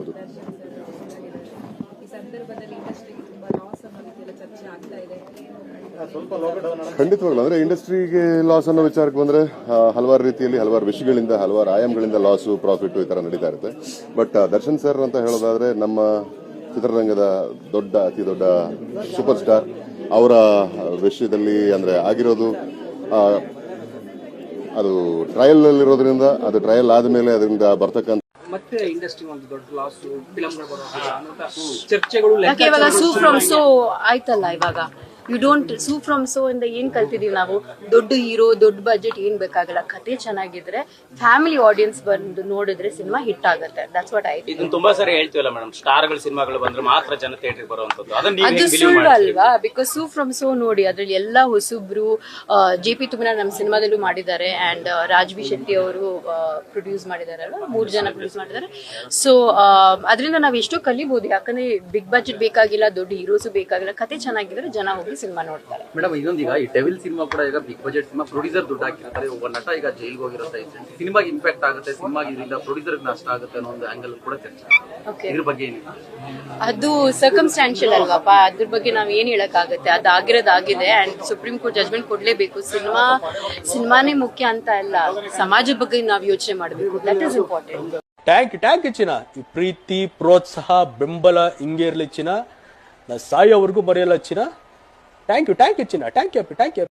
ಹೌದು. ಖಂಡಿತವಾಗ್ಲೂ ಸರ್ ಈ ಸಂದರ್ಭದಲ್ಲಿ ಇಂಡಸ್ಟ್ರಿಗೆ ತುಂಬಾ ಲಾಸ್ ಅನ್ನೋ ರೀತಿಯೆಲ್ಲ ಚರ್ಚೆ ಆಗ್ತಾ ಇದೆ. ಏನು ಖಂಡಿತವಾಗ್ಲು ಅಂದ್ರೆ ಇಂಡಸ್ಟ್ರಿಗೆ ಲಾಸ್ ಅನ್ನೋ ವಿಚಾರಕ್ಕೆ ಬಂದ್ರೆ ಹಲವಾರು ರೀತಿಯಲ್ಲಿ ಹಲವಾರು ವಿಷಯಗಳಿಂದ ಹಲವಾರು ಆಯಾಮಗಳಿಂದ ಲಾಸು ಪ್ರಾಫಿಟ್ ಈ ತರ ನಡೀತಾ ಇರುತ್ತೆ. ಬಟ್ ದರ್ಶನ್ ಸರ್ ಅಂತ ಹೇಳೋದಾದ್ರೆ ನಮ್ಮ ಚಿತ್ರರಂಗದ ದೊಡ್ಡ ಅತಿ ದೊಡ್ಡ ಸೂಪರ್ ಸ್ಟಾರ್ ಅವರ ವಿಷಯದಲ್ಲಿ ಅಂದ್ರೆ ಆಗಿರೋದು ಅದು ಟ್ರಯಲ್ ಅಲ್ಲಿರೋದ್ರಿಂದ ಅದು ಟ್ರಯಲ್ ಆದ್ಮೇಲೆ ಅದರಿಂದ ಬರ್ತಕ್ಕಂಥ ಮತ್ತೆ ಇಂಡಸ್ಟ್ರಿ ಒಂದು ದೊಡ್ಡ ಲಾಸ್ ಫಿಲಂಗಳು ಬರೋ ಚರ್ಚೆಗಳು ಇವಾಗ ಸೂ ಫ್ರಮ್ ಸೋ ಆಯ್ತಲ್ಲ ಇವಾಗ? You don't Suu from so ಇಂದ ಏನ್ ಕಲ್ತಿದೀವಿ ನಾವು. ದೊಡ್ಡ ಹೀರೋ ದೊಡ್ಡ ಬಜೆಟ್ ಏನ್ ಬೇಕಾಗಲ್ಲ. ಕತೆ ಚೆನ್ನಾಗಿದ್ರೆ ಫ್ಯಾಮಿಲಿ ಆಡಿಯನ್ಸ್ ಬಂದು ನೋಡಿದ್ರೆ ಸಿನಿಮಾ ಹಿಟ್ ಆಗುತ್ತೆ. ದಟ್ಸ್ ವಾಟ್ ಐ ಇದನ್ನ ತುಂಬಾ ಸರಿ ಹೇಳ್ತೀವಲ್ಲ ಮೇಡಮ್ ಸ್ಟಾರ್ಗಳ ಸಿನಿಮಾಗಳು ಬಂದ್ರೆ ಮಾತ್ರ ಜನ ಥಿಯೇಟರ್ ಬರುವಂತದ್ದು ಅದು ಸುಳ್ಳು ಅಲ್ವಾ? ಬಿಕಾಸ್ ಸೂ ಫ್ರಮ್ ಸೋ ನೋಡಿ ಅದ್ರಲ್ಲಿ ಎಲ್ಲ ಹೊಸಬ್ರು ಜೆ ಪಿ ತುಮನ ನಮ್ಮ ಸಿನಿಮಾದಲ್ಲೂ ಮಾಡಿದ್ದಾರೆ ಅಂಡ್ ರಾಜ್ವಿ ಶೆಟ್ಟಿ ಅವರು ಪ್ರೊಡ್ಯೂಸ್ ಮಾಡಿದಾರಲ್ಲ ಮೂರು ಜನ ಪ್ರೊಡ್ಯೂಸ್ ಮಾಡಿದ್ದಾರೆ. ಸೊ ಅದರಿಂದ ನಾವು ಎಷ್ಟೋ ಕಲಿಬಹುದು ಯಾಕಂದ್ರೆ ಬಿಗ್ ಬಜೆಟ್ ಬೇಕಾಗಿಲ್ಲ ದೊಡ್ಡ ಹೀರೋಸು ಬೇಕಾಗಿಲ್ಲ. ಕತೆ ಚೆನ್ನಾಗಿದ್ರೆ ಜನ ಹೋಗಿ ಸಿನಿಮಾ ನೋಡ್ತಾರೆ. ಮೇಡಮ್ ಇನ್ನೊಂದೀಗ ಈ ಡೆವಿಲ್ ಸಿನಿಮಾ ಕೂಡ ಈಗ ಬಿಗ್ ಬಜೆಟ್ ಸಿನಿಮಾ ಪ್ರೊಡ್ಯೂಸರ್ ದುಡ್ಡು ಹಾಕಿರ್ತಾರೆ. ಒಬ್ಬ ನಟ ಈಗ ಜೈಲ್ಗೆ ಹೋಗಿರುತ್ತೆ ಸಿನಿಮಾಗೆ ಇಂಪ್ಯಾಕ್ಟ್ ಆಗುತ್ತೆ ಸಿನಿಮಾ ಇದರಿಂದ ಪ್ರೊಡ್ಯೂಸರ್ ನಷ್ಟ ಆಗುತ್ತೆ ಅನ್ನೋ ಒಂದು ಆಂಗಲ್ ಕೂಡ ಚರ್ಚೆ ಓಕೆ ಇದ್ರ ಬಗ್ಗೆ ಏನಿಲ್ಲ ಅದು ಸರ್ಕಮ್ಸ್ಟಾನ್ಶಿಯಲ್ ಅಲ್ವಾಪ ಅದ್ರ ಬಗ್ಗೆ ನಾವ್ ಏನ್ ಆಗುತ್ತೆ ಅದು ಆಗಿರೋದಾಗಿದೆ ಅಂಡ್ ಸುಪ್ರೀಂ ಕೋರ್ಟ್ ಜಜ್ಮೆಂಟ್ ಕೊಡ್ಲೇಬೇಕು. ಸಿನಿಮಾ ಸಿನಿಮಾನೇ ಮುಖ್ಯ ಅಂತ ಅಲ್ಲ ಸಮಾಜದ ಬಗ್ಗೆ ನಾವ್ ಯೋಚನೆ ಮಾಡಬೇಕು. That is important thank thank ಚಿನ್ನ. ಈ ಪ್ರೀತಿ ಪ್ರೋತ್ಸಾಹ ಬೆಂಬಲ ಹಿಂಗೆ ಇರ್ಲಿ ಚಿನ್ನ. ಸಾಯಿ ಸಾಯೋವರೆಗೂ ಬರೆಯಲ್ಲ ಚಿನ್ನ. ಥ್ಯಾಂಕ್ ಯು ಥ್ಯಾಂಕ್ ಯು ಚಿನ್ನ ಥ್ಯಾಂಕ್ ಯು ಅಪ್ಪಿ ಥ್ಯಾಂಕ್ ಯು